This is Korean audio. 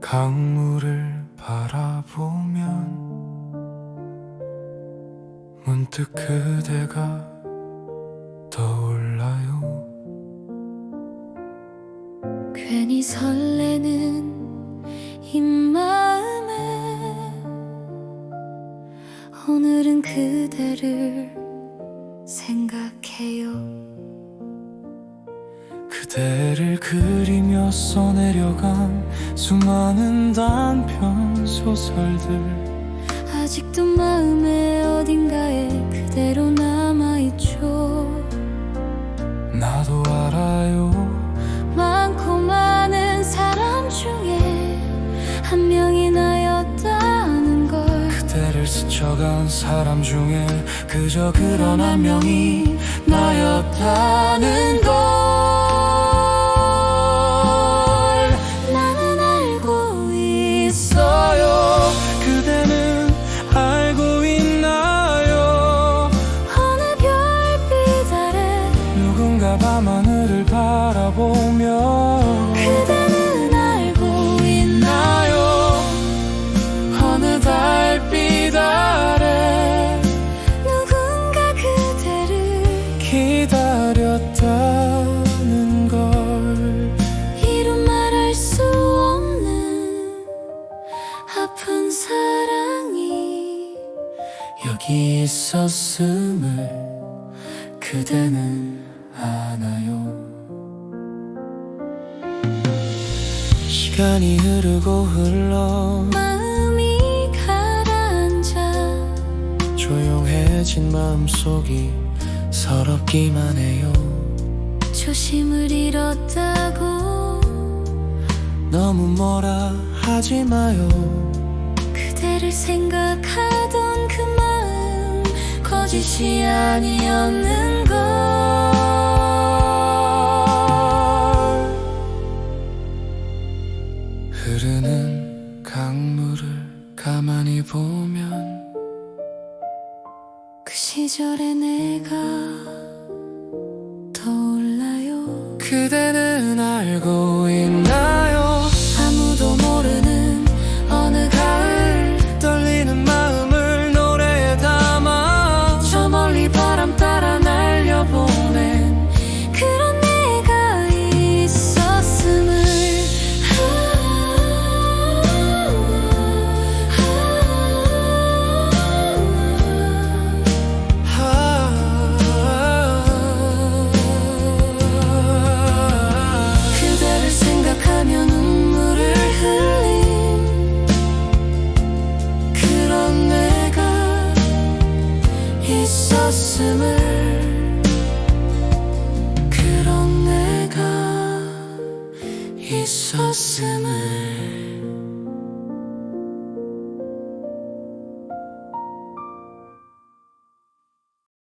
강물을 바라보면 문득 그대가 떠올라요. 괜히 설레는 이 마음에 오늘은 그대를 생각해요 그대를 그리며 써내려간 수많은 단편 소설들. 아직도 마음의 어딘가에 그대로 남아있죠. 나도 알아요. 많고 많은 사람 중에 한 명이 나였다는 걸. 그대를 스쳐간 사람 중에 그저 그런 한 명이 나였다는 여기 있었음을 그대는 아나요? 시간이 흐르고 흘러 마음이 가라앉아 조용해진 마음속이 서럽기만 해요. 조심을 잃었다고 너무 뭐라 하지 마요. 그대를 생각하던 그 마음 거짓이 아니었는 걸. 흐르는 강물을 가만히 보면 그 시절의 내가 떠올라요. 그대는 알고 있나 있